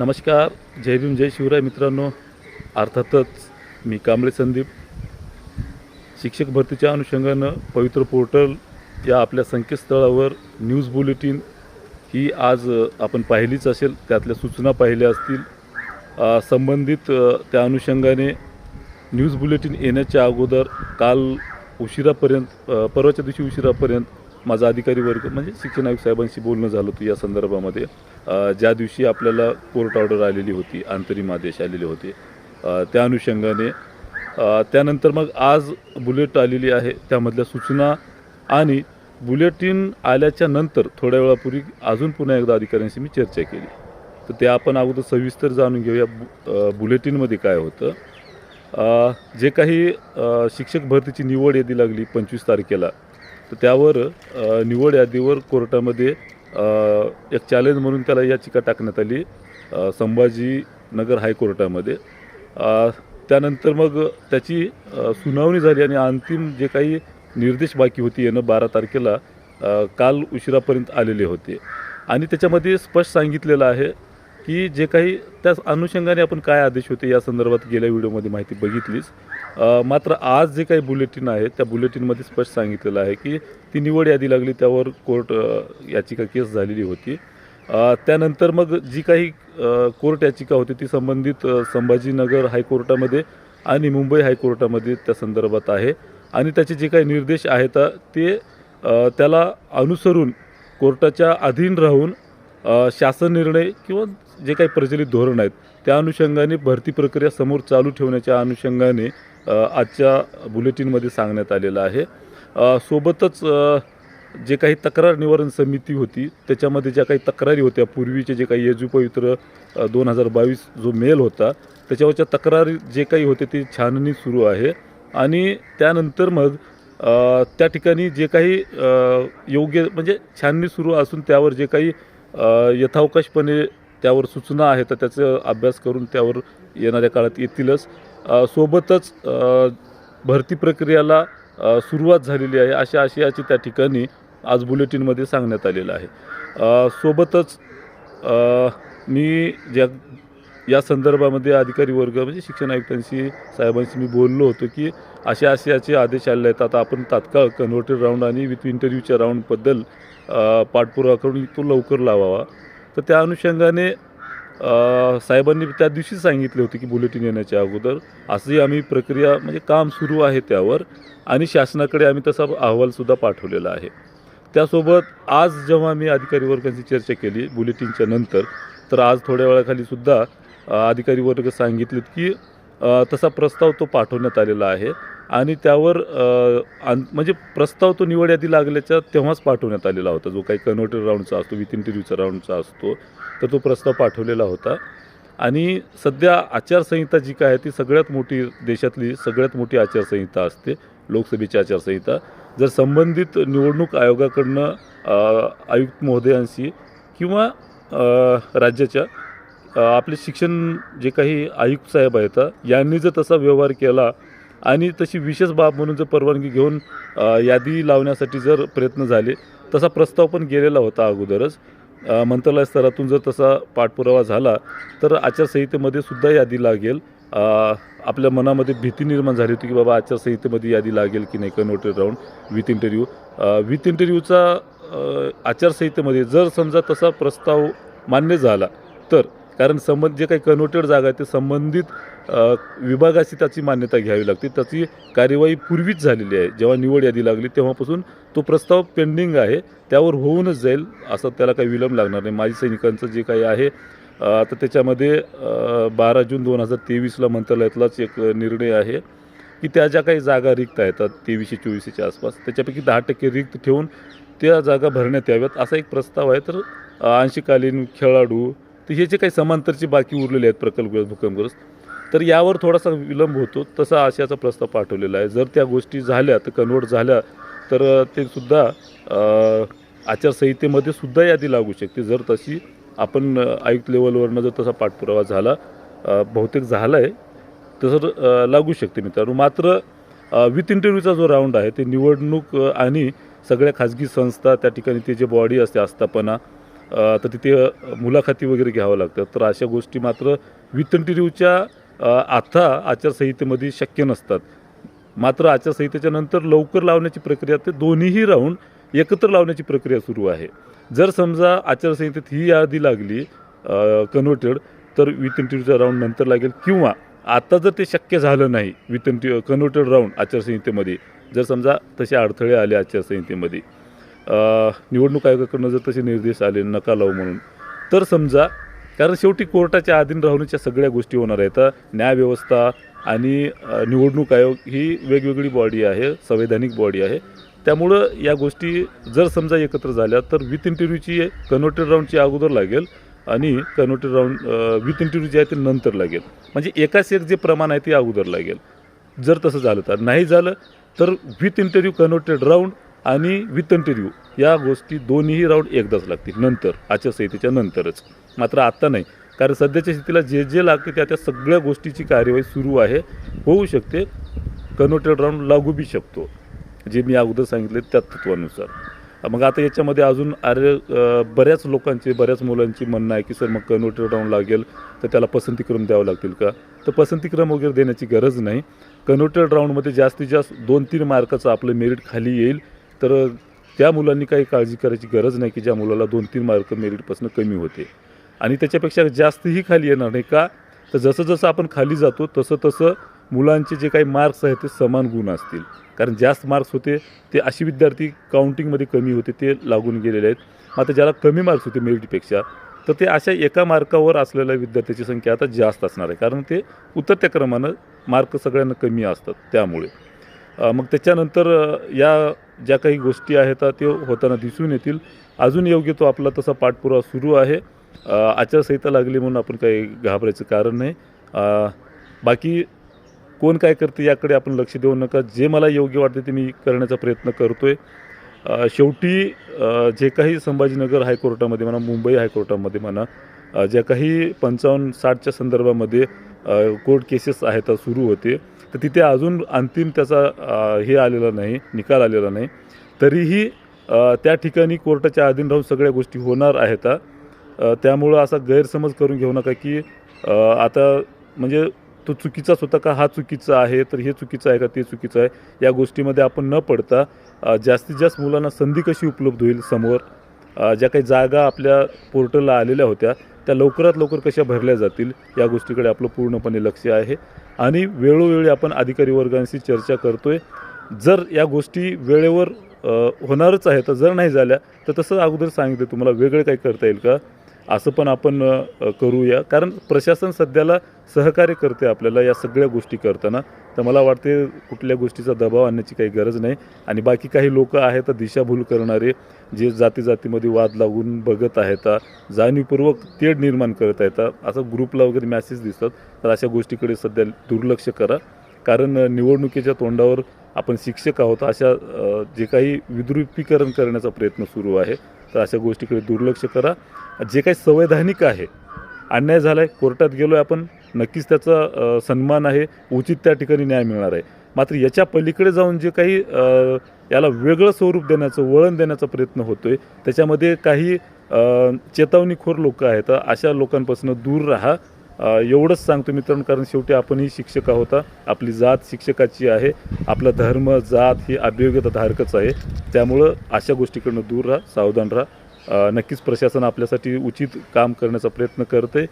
नमस्कार. जय भीम जय शिवराय मित्रांनो. अर्थातच मी कांबळे संदीप. शिक्षक भरतीच्या अनुषंगानं पवित्र पोर्टल या आपल्या संकेतस्थळावर न्यूज बुलेटिन ही आज आपण पाहिलीच असेल. त्यातल्या सूचना पाहिल्या असतील. संबंधित त्या अनुषंगाने न्यूज बुलेटिन येण्याच्या अगोदर काल उशिरापर्यंत परवाच्या दिवशी उशिरापर्यंत माझा अधिकारी वर्ग म्हणजे शिक्षण आयुक्त साहेबांशी बोलणं झालं होतं या संदर्भामध्ये. ज्या दिवशी आपल्याला कोर्ट ऑर्डर आलेली होती अंतरिम आदेश आलेले होते त्या अनुषंगाने त्यानंतर मग आज बुलेट आलेली आहे त्यामधल्या सूचना आणि बुलेटिन आल्याच्यानंतर थोड्या वेळापूर्वी अजून पुन्हा एकदा अधिकाऱ्यांशी मी चर्चा केली. तर ते आपण अगोदर सविस्तर जाणून घेऊया बु बुलेटिनमध्ये काय होतं. जे काही शिक्षक भरतीची निवड यादी लागली पंचवीस तारखेला तर त्यावर निवड यादीवर कोर्टामध्ये एक चॅलेंज म्हणून त्याला याचिका टाकण्यात आली संभाजीनगर हायकोर्टामध्ये. त्यानंतर मग त्याची सुनावणी झाली आणि अंतिम जे काही निर्देश बाकी होती येणं बारा तारखेला काल उशिरापर्यंत आलेले होते. आणि त्याच्यामध्ये स्पष्ट सांगितलेलं आहे की जे काही त्या अनुषंगाने आपण काय आदेश होते या संदर्भात गेल्या व्हिडिओमध्ये माहिती बघितलीच. मात्र आज जे काही बुलेटिन आहे त्या बुलेटिनमध्ये स्पष्ट सांगितलेलं आहे की ती निवड यादी लागली त्यावर कोर्ट याचिका केस झालेली होती. त्यानंतर मग जी काही कोर्ट याचिका होती ती संबंधित संभाजीनगर हायकोर्टामध्ये आणि मुंबई हायकोर्टामध्ये त्या संदर्भात आहे. आणि त्याचे जे काही निर्देश आहेत ते त्याला अनुसरून कोर्टाच्या अधीन राहून शासन निर्णय किंवा जे काही प्रचलित धोरण आहेत त्या अनुषंगाने भरती प्रक्रिया समोर चालू ठेवण्याच्या अनुषंगाने आजच्या बुलेटिनमध्ये सांगण्यात आलेलं आहे. सोबतच जे काही तक्रार निवारण समिती होती त्याच्यामध्ये ज्या काही तक्रारी होत्या पूर्वीचे जे काही यजुपवित्र दोन हजार बावीस जो मेल होता त्याच्यावरच्या तक्रारी जे काही होते ती छाननी सुरू आहे. आणि त्यानंतर मग त्या ठिकाणी जे काही योग्य म्हणजे छाननी सुरू असून त्यावर जे काही यथावकाशपणे त्यावर सूचना आहे तर त्याचा अभ्यास करून त्यावर येणाऱ्या काळात येतीलच. सोबतच भरती प्रक्रियाला सुरुवात झालेली आहे अशा आशयाची त्या ठिकाणी आज बुलेटिनमध्ये सांगण्यात आलेलं आहे. सोबतच मी ज्या या संदर्भामध्ये अधिकारी वर्ग म्हणजे शिक्षण आयुक्तांशी साहेबांशी मी बोललो होतो की अशा आशयाचे आदेश आलेले आहेत. आता आपण तात्काळ कन्व्हर्टेड राऊंड आणि विथ इंटरव्ह्यूच्या राऊंडबद्दल पाठपुरावा करून तो लवकर लावावा. तर त्या अनुषंगाने साहेबांनी त्या दिवशी सांगितले होते की बुलेटिन येण्याच्या अगोदर असंही आम्ही प्रक्रिया म्हणजे काम सुरू आहे त्यावर आणि शासनाकडे आम्ही तसा अहवालसुद्धा पाठवलेला आहे. त्यासोबत आज जेव्हा मी अधिकारी वर्गांची चर्चा केली बुलेटिनच्या नंतर तर आज थोड्या वेळाखाली सुद्धा अधिकारी वर्ग सांगितलेत की तसा प्रस्ताव तो पाठवण्यात आलेला आहे. आणि त्यावर म्हणजे प्रस्ताव तो निवड यादी लागल्याच्या तेव्हाच पाठवण्यात आलेला होता. जो काही कन्व्हर्टर राऊंडचा असतो विथ इंटरव्ह्यूचा राऊंडचा असतो तर तो प्रस्ताव पाठवलेला होता. आणि सध्या आचारसंहिता जी काय आहे ती सगळ्यात मोठी देशातली सगळ्यात मोठी आचारसंहिता असते लोकसभेची आचारसंहिता. जर संबंधित निवडणूक आयोगाकडनं आयुक्त महोदयांशी किंवा राज्याच्या आपले शिक्षण जे काही आयुक्त साहेब आहेत यांनी जर तसा व्यवहार केला आणि तशी विशेष बाब म्हणून जर परवानगी घेऊन यादी लावण्यासाठी जर प्रयत्न झाले तसा प्रस्ताव पण गेलेला होता अगोदरच. मंत्रालय स्तरातून जर तसा पाठपुरावा झाला तर आचारसंहितेमध्ये सुद्धा यादी लागेल. आपल्या मनामध्ये भीती निर्माण झाली होती की बाबा आचारसंहितेमध्ये यादी लागेल की नाही converted round with interview. With इंटरव्ह्यूचा आचारसंहितेमध्ये जर समजा तसा प्रस्ताव मान्य झाला तर कारण संबंध जे काही कन्व्हर्टेड जागा आहे ते संबंधित विभागाशी त्याची मान्यता घ्यावी लागते. त्याची कार्यवाही पूर्वीच झालेली आहे. जेव्हा निवड यादी लागली तेव्हापासून तो प्रस्ताव पेंडिंग आहे. त्यावर होऊनच जाईल असं त्याला काही विलंब लागणार नाही. माजी सैनिकांचं जे काही आहे आता त्याच्यामध्ये बारा जून दोन हजार तेवीसला मंत्रालयातलाच एक निर्णय आहे की त्या ज्या काही जागा रिक्त आहेत तेवीसशे चोवीसशेच्या आसपास त्याच्यापैकी दहा टक्के रिक्त ठेवून त्या जागा भरण्यात याव्यात असा एक प्रस्ताव आहे. तर अंशकालीन खेळाडू तर हे जे काही समांतरचे बाकी उरलेले आहेत प्रकल्पग्रस्त भूकंपग्रस्त तर यावर थोडासा विलंब होतो. तसा आशयाचा प्रस्ताव पाठवलेला आहे. जर त्या गोष्टी झाल्या तर कन्वर्ट झाल्या तर ते सुद्धा आचारसंहितेमध्ये सुद्धा यादी लागू शकते. जर तशी आपण आयुक्त लेवलवरनं जर तसा पाठपुरावा झाला बहुतेक झाला आहे तसं लागू शकते मित्रांनो. मात्र विथ इंटरव्ह्यूचा जो राऊंड आहे ते निवडणूक आणि सगळ्या खाजगी संस्था त्या ठिकाणी ते जे बॉडी असते आस्थापना तर तिथे मुलाखती वगैरे घ्यावं लागतं. तर अशा गोष्टी मात्र विथ आता आचारसंहितेमध्ये शक्य नसतात. मात्र आचारसंहितेच्या नंतर लवकर लावण्याची प्रक्रिया ते दोन्हीही राऊंड एकत्र लावण्याची प्रक्रिया सुरू आहे. जर समजा आचारसंहितेत ही यादी लागली कन्व्हर्टेड तर विथ राऊंड नंतर लागेल किंवा आता जर ते शक्य झालं नाही वितंटी कन्व्हर्टेड राऊंड आचारसंहितेमध्ये जर समजा तसे अडथळे आले आचारसंहितेमध्ये निवडणूक आयोगाकडनं जर तसे निर्देश आले नका लावू म्हणून तर समजा कारण शेवटी कोर्टाच्या अधीन राहण्याच्या सगळ्या गोष्टी होणार आहेत. न्यायव्यवस्था आणि निवडणूक आयोग ही वेगवेगळी बॉडी आहे संवैधानिक बॉडी आहे. त्यामुळं या गोष्टी जर समजा एकत्र झाल्या तर विथ इंटरव्ह्यूची कन्वर्टेड राऊंडची अगोदर लागेल आणि कन्वर्टेड राऊंड विथ इंटरव्ह्यू जे आहे ते नंतर लागेल. म्हणजे एकाच एक जे प्रमाण आहे ते अगोदर लागेल. जर तसं झालं तर. नाही झालं तर विथ इंटरव्ह्यू कन्वर्टेड राऊंड आणि विथ इंटरव्ह्यू या गोष्टी दोन्हीही राऊंड एकदाच लागतील. नंतर आचारसंहितेच्या नंतरच. मात्र आत्ता नाही. कारण सध्याच्या स्थितीला जे जे लागते त्या त्या सगळ्या गोष्टीची कार्यवाही सुरू आहे. होऊ शकते. कन्व्हर्टेड राऊंड लागू बी शकतो. जे मी अगोदर सांगितले त्या तत्वानुसार. मग आता याच्यामध्ये अजून अरे बऱ्याच लोकांचे बऱ्याच मुलांची म्हणणं आहे की सर मग कन्व्हर्टेड राऊंड लागेल तर त्याला पसंतीक्रम द्यावं लागतील का? तर पसंतीक्रम वगैरे देण्याची गरज नाही. कन्व्हर्टेड राऊंडमध्ये जास्तीत जास्त दोन तीन मार्काचं आपलं मेरिट खाली येईल. तर त्या मुलांनी काही काळजी करायची गरज नाही की ज्या मुलाला दोन तीन मार्क मेरिटपासून कमी होते. आणि त्याच्यापेक्षा जास्तही खाली येणार नाही का? तर जसं जसं आपण खाली जातो तसं तसं मुलांचे जे काही मार्क्स आहेत ते समान गुण असतील. कारण जास्त मार्क्स होते ते अशी विद्यार्थी काउंटिंगमध्ये कमी होते ते लागून गेलेले आहेत. मात्र ज्याला कमी मार्क्स होते मेरिटपेक्षा तर ते अशा एका मार्कावर असलेल्या विद्यार्थ्याची संख्या आता जास्त असणार आहे. कारण ते उतरत्या क्रमानं मार्क सगळ्यांना कमी असतात त्यामुळे. मग त्याच्यानंतर या ज्या काही गोष्टी आहेत ते होताना दिसून येतील. अजून योग्य तो आपला तसा पाठपुरावा सुरू आहे. आचारसंहिता लागली म्हणून आपण काही घाबरायचं कारण नाही. बाकी कोण काय करते याकडे आपण लक्ष देऊ नका. जे मला योग्य वाटते ते मी करण्याचा प्रयत्न करतो आहे शेवटी जे काही संभाजीनगर हायकोर्टामध्ये म्हणा मुंबई हायकोर्टामध्ये म्हणा ज्या काही पंचावन्न साठच्या संदर्भामध्ये कोर्ट केसेस आहेत सुरू होते. तर तिथे अजून अंतिम त्याचा हे आलेला नाही निकाल आलेला नाही. तरीही त्या ठिकाणी कोर्टाच्या अधीन राहून सगळ्या गोष्टी होणार आहेत त्यामुळं असा गैरसमज करून घेऊ नका की आता म्हणजे तो चुकीचाच होता का हा चुकीचा आहे तर हे चुकीचं आहे का ते चुकीचं आहे या गोष्टीमध्ये आपण न पडता जास्तीत जास्त मुलांना संधी कशी उपलब्ध होईल समोर ज्या काही जागा आपल्या पोर्टलला आलेल्या होत्या त्या लवकरात लवकर कशा भरल्या जातील या गोष्टीकडे आपलं पूर्णपणे लक्ष आहे. आणि वेळोवेळी आपण अधिकारी वर्गांशी चर्चा करतोय. जर या गोष्टी वेळेवर होणारच आहे तर जर नाही झाल्या तर तसं अगोदर सांगितलं तुम्हाला वेगळं काही करता येईल का? असं पण आपण करूया. कारण प्रशासन सध्याला सहकार्य करते आपल्याला या सगळ्या गोष्टी करताना. तर मला वाटते कुठल्या गोष्टीचा दबाव आणण्याची काही गरज नाही. आणि बाकी काही लोक आहेत दिशाभूल करणारे जे जाती जातीमध्ये वाद लागून बघत आहेत जाणीवपूर्वक तेढ निर्माण करत आहेत. असं ग्रुपला वगैरे मॅसेज दिसतात. तर अशा गोष्टीकडे सध्या दुर्लक्ष करा. कारण निवडणुकीच्या तोंडावर आपण शिक्षक आहोत. अशा जे काही विद्रुपीकरण करण्याचा प्रयत्न सुरू आहे. तर अशा गोष्टीकडे दुर्लक्ष करा. जे काही संवैधानिक आहे अन्याय झाला आहे कोर्टात गेलो आहे आपण नक्कीच त्याचा सन्मान आहे उचित त्या ठिकाणी न्याय मिळणार आहे. मात्र याच्या पलीकडे जाऊन जे काही याला वेगळं स्वरूप देण्याचं वळण देण्याचा प्रयत्न होतो आहे त्याच्यामध्ये काही चेतावणीखोर लोक आहेत अशा लोकांपासून दूर राहा. एवढंच सांगतो मित्रांनो कारण शेवटी आपणही शिक्षक आहोत आपली जात शिक्षकाची आहे. आपला धर्म जात ही अभियोग्यता धारकच आहे. त्यामुळं अशा गोष्टीकडनं दूर राहा सावधान राहा. नक्कीच प्रशासन आपल्यासाठी उचित काम करण्याचा प्रयत्न करते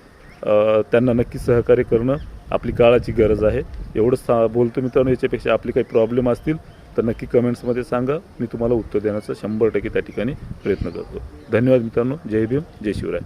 त्यांना नक्की सहकार्य करणं आपली काळाची गरज आहे. एवढंच सा बोलतो मित्रांनो याच्यापेक्षा आपले काही प्रॉब्लेम असतील तर नक्की कमेंट्समध्ये सांगा. मी तुम्हाला उत्तर देण्याचा शंभर टक्के त्या ठिकाणी प्रयत्न करतो. धन्यवाद मित्रांनो. जय भीम जय शिवराय.